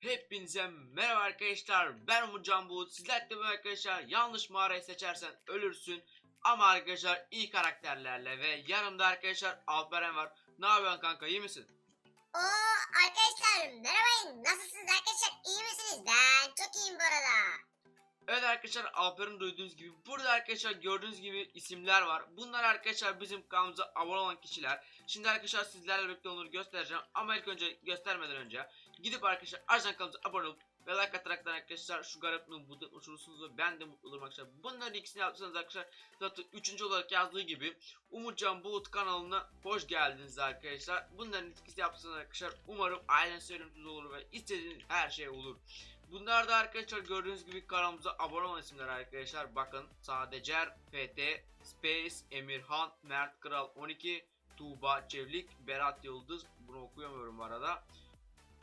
Hepinize merhaba arkadaşlar. Ben Umutcan Buğut. Sizlerle beraber arkadaşlar yanlış mağarayı seçersen ölürsün. Ama arkadaşlar iyi karakterlerle ve yanımda arkadaşlar Alperen var. Ne yapıyorsun kanka iyi misin? Oo arkadaşlar merhaba nasılsınız arkadaşlar iyi misiniz? Ben çok iyiyim bu arada. Evet arkadaşlar Alper'in duyduğunuz gibi burada arkadaşlar gördüğünüz gibi isimler var. Bunlar arkadaşlar bizim kanalımıza abone olan kişiler. Şimdi arkadaşlar sizlerle birlikte onları göstereceğim. Ama ilk önce göstermeden önce gidip arkadaşlar ajan kanalımıza abone olup ve like ataraktan arkadaşlar şu garipliğin mutlu uçurursunuz ve ben de mutlu olurum arkadaşlar. Bunların ikisini yaptıysanız arkadaşlar zaten üçüncü olarak yazdığı gibi Umutcan Bulut kanalına hoş geldiniz arkadaşlar. Bunların ikisini yaptıysanız arkadaşlar umarım aileniz ölümsüz olur ve istediğiniz her şey olur. Bunlar da arkadaşlar gördüğünüz gibi kanalımıza abone olan isimler arkadaşlar. Bakın Sadecer, FT, Space, Emirhan, Mert Kral 12, Tuğba Çevlik, Berat Yıldız. Bunu okuyamıyorum bu arada.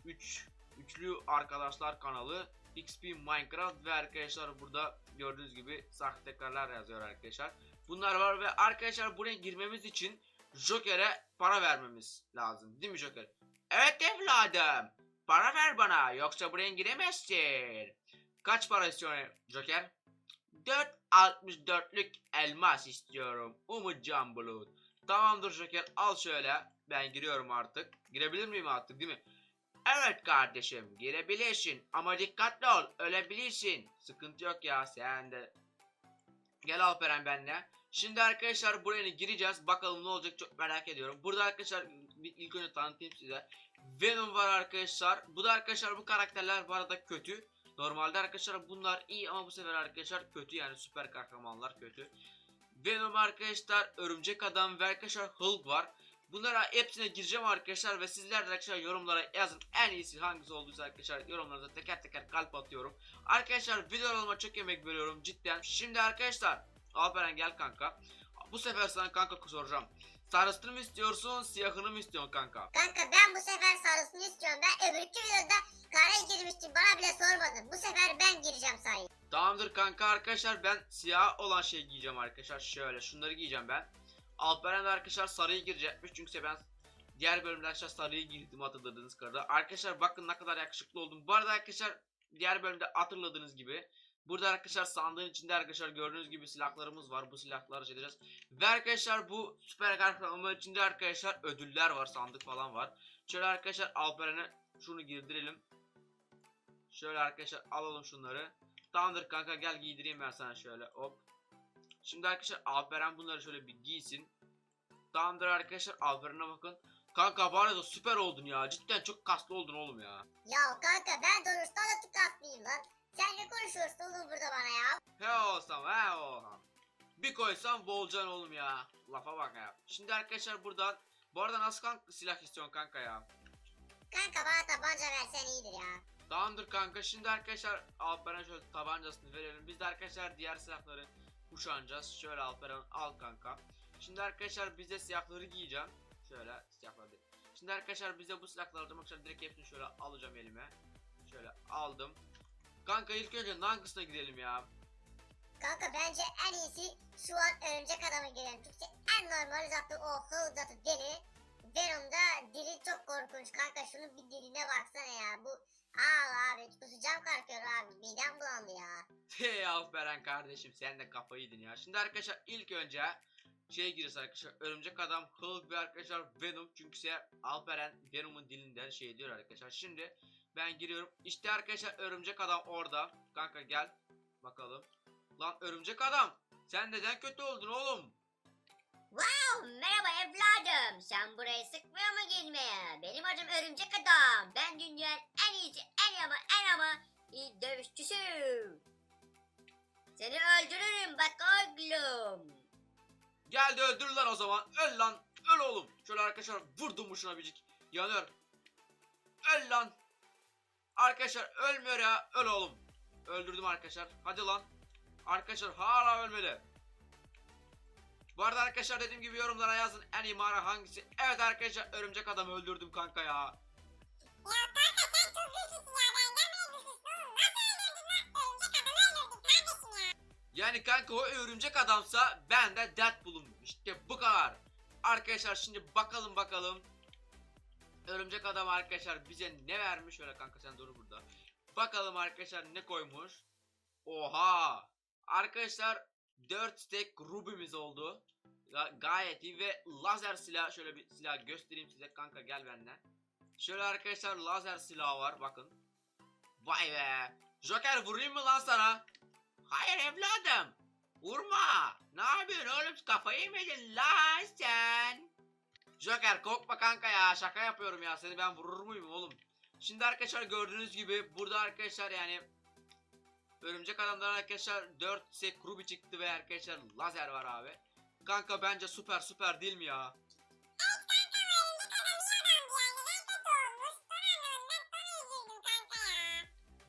3 Üçlü Arkadaşlar kanalı, XP Minecraft ve arkadaşlar burada gördüğünüz gibi sahtekarlar yazıyor arkadaşlar. Bunlar var ve arkadaşlar buraya girmemiz için Joker'e para vermemiz lazım. Değil mi Joker? Evet evladım. Para ver bana yoksa buraya giremezsin. Kaç para istiyorsun Joker? 4.64'lük elmas istiyorum. Umutcan Bulut. Tamamdır Joker al şöyle. Ben giriyorum artık. Girebilir miyim artık değil mi? Evet kardeşim girebilirsin ama dikkatli ol ölebilirsin. Sıkıntı yok ya sen de. Gel Alperen benle. Şimdi arkadaşlar buraya gireceğiz. Bakalım ne olacak çok merak ediyorum. Burada arkadaşlar ilk önce tanıtayım size. Venom var arkadaşlar. Bu da arkadaşlar bu karakterler bu arada kötü. Normalde arkadaşlar bunlar iyi ama bu sefer arkadaşlar kötü yani süper kahramanlar kötü. Venom arkadaşlar, Örümcek Adam ve arkadaşlar Hulk var. Bunlara hepsine gireceğim arkadaşlar ve sizler de arkadaşlar yorumlara yazın en iyisi hangisi olduysa arkadaşlar yorumlarınıza teker teker kalp atıyorum. Arkadaşlar videolarıma çok emek veriyorum cidden. Şimdi arkadaşlar Alperen gel kanka. Bu sefer sana kanka soracağım. Sarısını mı istiyorsun siyahını mı istiyorsun kanka? Kanka ben bu sefer sarısını istiyorum. Ben öbürkü videoda karaya girmiştim bana bile sormadın. Bu sefer ben gireceğim sayı. Tamamdır kanka arkadaşlar ben siyah olan şey giyeceğim arkadaşlar şöyle şunları giyeceğim ben. Alperen arkadaşlar sarıyı girecekmiş çünkü ben diğer bölümde arkadaşlar sarıyı giydim hatırladığınız kadar. Arkadaşlar bakın ne kadar yakışıklı oldum. Bu arada arkadaşlar diğer bölümde hatırladığınız gibi Burada arkadaşlar sandığın içinde arkadaşlar gördüğünüz gibi silahlarımız var. Bu silahları şey edeceğiz. Ve arkadaşlar bu süper kahraman içinde arkadaşlar ödüller var. Sandık falan var. Şöyle arkadaşlar Alperen'e şunu girdirelim. Şöyle arkadaşlar alalım şunları. Tamamdır kanka gel giydireyim ben sana şöyle hop. Şimdi arkadaşlar Alperen bunları şöyle bir giysin. Tamamdır arkadaşlar Alperen'e bakın. Kanka bu arada süper oldun ya. Cidden çok kaslı oldun oğlum ya. Ya kanka ben doğrustan da tıkatlıyım lan. Sen ne konuşuyorsun oğlum burada bana ya? He olsam he olsam. Bir koysam boğulacaksın oğlum ya. Lafa bak ya. Şimdi arkadaşlar buradan. Bu arada nasıl kanka silah istiyorsun kanka ya? Kanka bana tabanca versen iyidir ya. Tamamdır kanka. Şimdi arkadaşlar Alperen şöyle tabancasını verelim. Biz de arkadaşlar diğer silahları kuşanacağız. Şöyle Alperen al kanka. Şimdi arkadaşlar biz de siyahları giyeceğim. Şöyle siyahları. Şimdi arkadaşlar bize bu silahları alacağım. Arkadaşlar direkt hepsini şöyle alacağım elime. Şöyle aldım. Kanka ilk önce hangisine gidelim ya? Kanka bence en iyisi şu an örümcek adamı girelim. Çünkü en normal zaten o hıl zaten deli. Venom'da dili çok korkunç kanka şunun bir diline baksana ya. Bu Al abi kusacağım kalkıyor abi midem bulandı ya. Hey Alperen kardeşim sen de kafayı yedin ya. Şimdi arkadaşlar ilk önce şey gireceğiz arkadaşlar. Örümcek adam, Hulk ve arkadaşlar Venom. Çünkü ise Alperen Venom'un dilinden şey diyor arkadaşlar. Şimdi ben giriyorum. İşte arkadaşlar örümcek adam orada. Kanka gel. Bakalım. Lan örümcek adam. Sen neden kötü oldun oğlum? Wow, merhaba evladım. Sen buraya sıkmıyor mu gelmeye? Benim adım Örümcek Adam. Ben dünyanın en iyisi, en ama en ama iyi dövüşçüsü. Seni öldürürüm bak oğlum. Gel de öldür lan o zaman. Öl lan. Öl oğlum. Şöyle arkadaşlar vurdum mu şuna biricik. Yanıyor. Öl lan. Arkadaşlar ölmüyor ya. Öl oğlum. Öldürdüm arkadaşlar. Hadi lan. Arkadaşlar hala ölmedi. Bu arada arkadaşlar dediğim gibi yorumlara yazın en iyi mağara hangisi. Evet arkadaşlar örümcek adamı öldürdüm kanka ya. Yani kanka o örümcek adamsa ben de Deadpool'um. İşte bu kadar. Arkadaşlar şimdi bakalım bakalım. Örümcek adam arkadaşlar bize ne vermiş? Şöyle kanka sen dur burada. Bakalım arkadaşlar ne koymuş? Oha! Arkadaşlar 4 stack rubimiz oldu. Ga- gayet iyi ve lazer silah şöyle bir silah göstereyim size kanka gel benden. Şöyle arkadaşlar lazer silahı var bakın. Vay be. Joker vurayım mı lan sana? Hayır evladım. Vurma. Ne yapıyorsun oğlum kafayı mı lan sen? Joker korkma kanka ya şaka yapıyorum ya seni ben vurur muyum oğlum? Şimdi arkadaşlar gördüğünüz gibi burada arkadaşlar yani Örümcek adamdan arkadaşlar 4 sek ruby çıktı ve arkadaşlar lazer var abi. Kanka bence süper süper değil mi ya?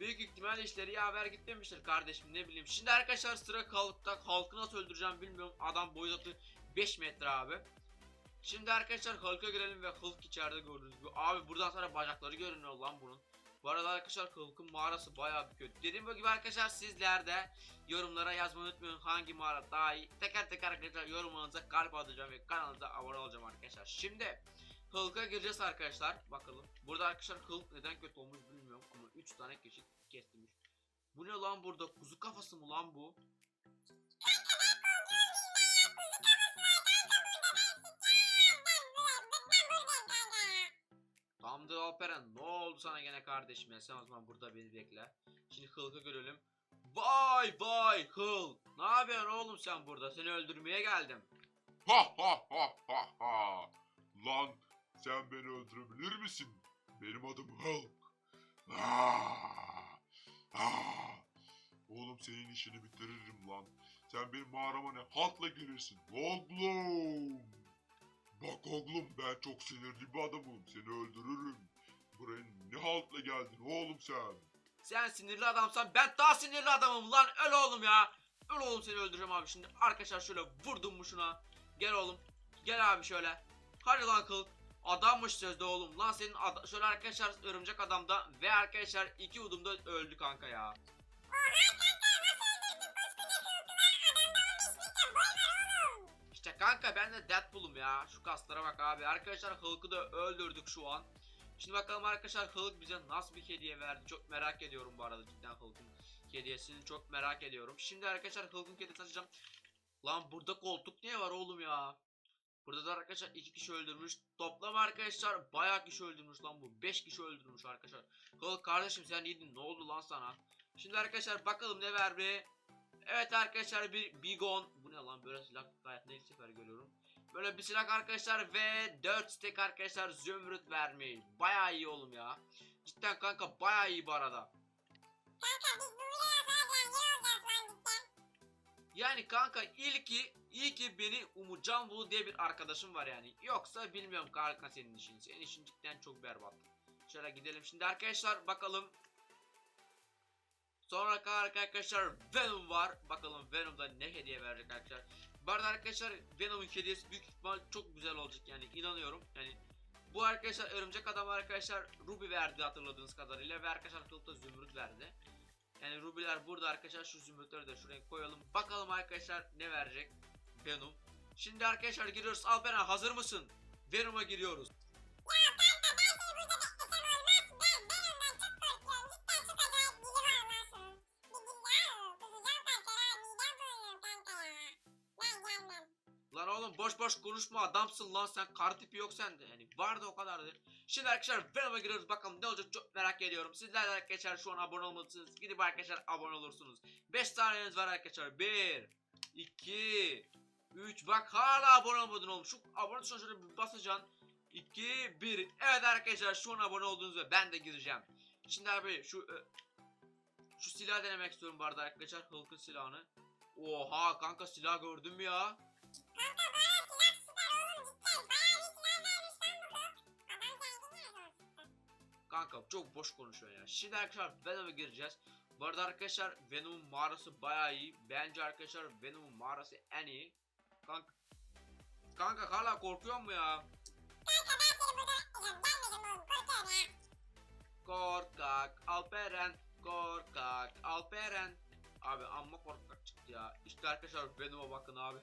Büyük ihtimalle işleri iyi haber gitmemiştir kardeşim ne bileyim. Şimdi arkadaşlar sıra Hulk'ta. Hulk'ı nasıl öldüreceğim bilmiyorum. Adam boyutlu 5 metre abi. Şimdi arkadaşlar Hulk'a girelim ve Hulk içeride gördüğünüz gibi. Abi buradan sonra bacakları görünüyor lan bunun. Bu arada arkadaşlar Hulk'un mağarası bayağı bir kötü. Dediğim gibi arkadaşlar sizler de yorumlara yazmayı unutmayın hangi mağara daha iyi. Teker teker arkadaşlar yorumlarınıza kalp atacağım ve kanalımıza abone olacağım arkadaşlar. Şimdi Hulk'a gireceğiz arkadaşlar. Bakalım. Burada arkadaşlar Hulk neden kötü olmuş bilmiyorum 3 tane keşif kestirmiş. Bu ne lan burada? Kuzu kafası mı lan bu? Tamamdır Alperen. Ne oldu sana gene kardeşim ya? Sen o zaman burada beni bekle. Şimdi Hulk'ı görelim. Vay vay Hulk. Ne yapıyorsun oğlum sen burada? Seni öldürmeye geldim. Ha ha ha ha ha. Lan sen beni öldürebilir misin? Benim adım Hulk. İşini bitiririm lan. Sen benim mağarama ne haltla gelirsin. Oğlum. Bak oğlum ben çok sinirli bir adamım. Seni öldürürüm. Buraya ne haltla geldin oğlum sen? Sen sinirli adamsan ben daha sinirli adamım lan. Öl oğlum ya. Öl oğlum seni öldüreceğim abi şimdi. Arkadaşlar şöyle vurdum mu şuna. Gel oğlum. Gel abi şöyle. Hadi lan kılık. Adammış sözde oğlum. Lan senin ada- şöyle arkadaşlar örümcek adamda ve arkadaşlar iki udumda öldü kanka ya. Kanka ben de Deadpool'um ya. Şu kaslara bak abi. Arkadaşlar Hulk'u da öldürdük şu an. Şimdi bakalım arkadaşlar Hulk bize nasıl bir hediye verdi. Çok merak ediyorum bu arada cidden Hulk'un hediyesini çok merak ediyorum. Şimdi arkadaşlar Hulk'un hediyesini açacağım. Lan burada koltuk niye var oğlum ya? Burada da arkadaşlar iki kişi öldürmüş. Toplam arkadaşlar bayağı kişi öldürmüş lan bu. 5 kişi öldürmüş arkadaşlar. Hulk kardeşim sen iyiydin ne oldu lan sana? Şimdi arkadaşlar bakalım ne verdi. Evet arkadaşlar bir Bigon. Ne lan böyle silah gayet ne sefer görüyorum. Böyle bir silah arkadaşlar ve 4 stack arkadaşlar zümrüt vermiş. Bayağı iyi oğlum ya. Cidden kanka bayağı iyi bu arada. Yani kanka ilki iyi ki beni Umutcan Bulu diye bir arkadaşım var yani. Yoksa bilmiyorum kanka senin işin. Senin işin cidden çok berbat. Şöyle gidelim şimdi arkadaşlar bakalım. Sonra arkadaşlar Venom var. Bakalım Venom'da ne hediye verecek arkadaşlar. Bu arada arkadaşlar Venom'un hediyesi büyük ihtimal çok güzel olacak yani inanıyorum. Yani bu arkadaşlar örümcek adam arkadaşlar Ruby verdi hatırladığınız kadarıyla ve arkadaşlar Kılıkta Zümrüt verdi. Yani Ruby'ler burada arkadaşlar şu zümrütleri de şuraya koyalım. Bakalım arkadaşlar ne verecek Venom. Şimdi arkadaşlar giriyoruz. Alperen hazır mısın? Venom'a giriyoruz. Konuşma adamsın lan sen kar tipi yok sende yani vardı o kadardır. Şimdi arkadaşlar Venom'a giriyoruz bakalım ne olacak çok merak ediyorum. Sizler de arkadaşlar şu an abone olmalısınız. Gidip arkadaşlar abone olursunuz. 5 saniyeniz var arkadaşlar. 1 2 3 bak hala abone olmadın oğlum. Şu abone tuşuna şöyle bir basacaksın. 2 1 Evet arkadaşlar şu an abone olduğunuz ve ben de gireceğim. Şimdi abi şu e, şu silahı denemek istiyorum bu arada arkadaşlar Hulk'ın silahını. Oha kanka silah gördün mü ya? Kanka çok boş konuşuyor ya. Şimdi arkadaşlar Venom'a gireceğiz. Bu arada arkadaşlar Venom'un mağarası bayağı iyi. Bence arkadaşlar Venom'un mağarası en iyi. Kanka Kanka hala korkuyor mu ya? Korkak Alperen Korkak Alperen Abi amma korkak çıktı ya. İşte arkadaşlar Venom'a bakın abi.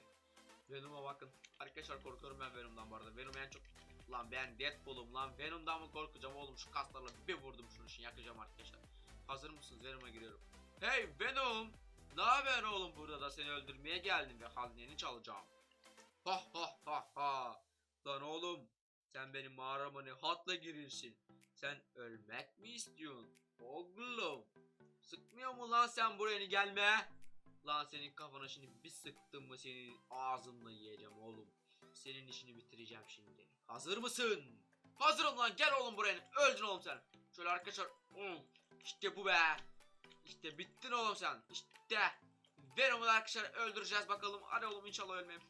Venom'a bakın. Arkadaşlar korkuyorum ben Venom'dan bu arada. Venom en çok Lan ben Deadpool'um lan Venom'dan mı korkacağım oğlum şu kaslarla bir vurdum şunu şimdi yakacağım arkadaşlar. Hazır mısınız Venom'a giriyorum. Hey Venom! Ne haber oğlum burada da seni öldürmeye geldim ve hazineni çalacağım. Ha ha ha ha. Lan oğlum sen benim mağarama ne hatla girirsin. Sen ölmek mi istiyorsun? Oğlum. Sıkmıyor mu lan sen buraya gelme? Lan senin kafana şimdi bir sıktım mı senin ağzımla yiyeceğim oğlum. Senin işini bitireceğim şimdi. Hazır mısın? Hazırım lan gel oğlum buraya. Öldün oğlum sen. Şöyle arkadaşlar. İşte bu be. İşte bittin oğlum sen. İşte. Venom'u da arkadaşlar öldüreceğiz bakalım. Hadi oğlum inşallah ölmem.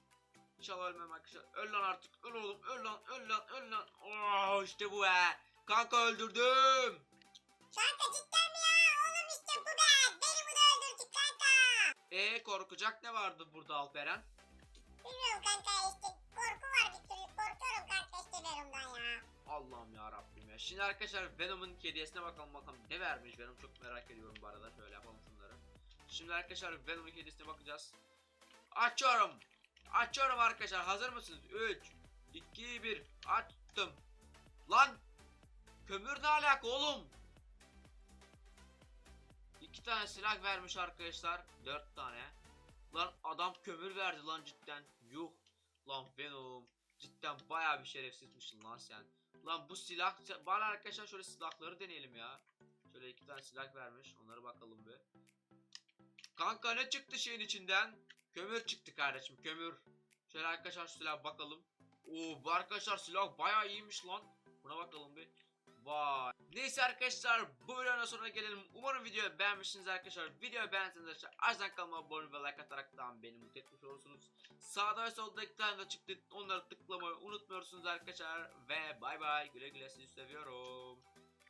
İnşallah ölmem arkadaşlar. Öl lan artık. Öl oğlum. Öl lan. Öl lan. Öl lan. Oh, işte bu be. Kanka öldürdüm. Kanka cidden mi ya? Oğlum işte bu be. Beni bu da öldürdük kanka. E korkacak ne vardı burada Alperen? Ya. Şimdi arkadaşlar Venom'un hediyesine bakalım bakalım ne vermiş Venom çok merak ediyorum bu arada. Şöyle yapalım şunları. Şimdi arkadaşlar Venom'un hediyesine bakacağız. Açıyorum. Açıyorum arkadaşlar. Hazır mısınız? 3 2 1 açtım. Lan kömür ne alaka oğlum? İki tane silah vermiş arkadaşlar. Dört tane. Lan adam kömür verdi lan cidden. Yuh. Lan Venom. Cidden baya bir şerefsizmişsin lan sen. Lan bu silah bana arkadaşlar şöyle silahları deneyelim ya. Şöyle iki tane silah vermiş. Onlara bakalım bir. Kanka ne çıktı şeyin içinden? Kömür çıktı kardeşim kömür. Şöyle arkadaşlar silah bakalım. Oo bu arkadaşlar silah baya iyiymiş lan. Buna bakalım bir. Vay. Neyse arkadaşlar bu videonun sonuna gelelim. Umarım videoyu beğenmişsiniz arkadaşlar. Videoyu beğendiyseniz arkadaşlar aşağıdan kanalıma abone ve like atarak da beni mutlu etmiş olursunuz. Sağda ve solda iki tane çıktı. Onları tıklamayı unutmuyorsunuz arkadaşlar. Ve bay bay. Güle güle sizi seviyorum.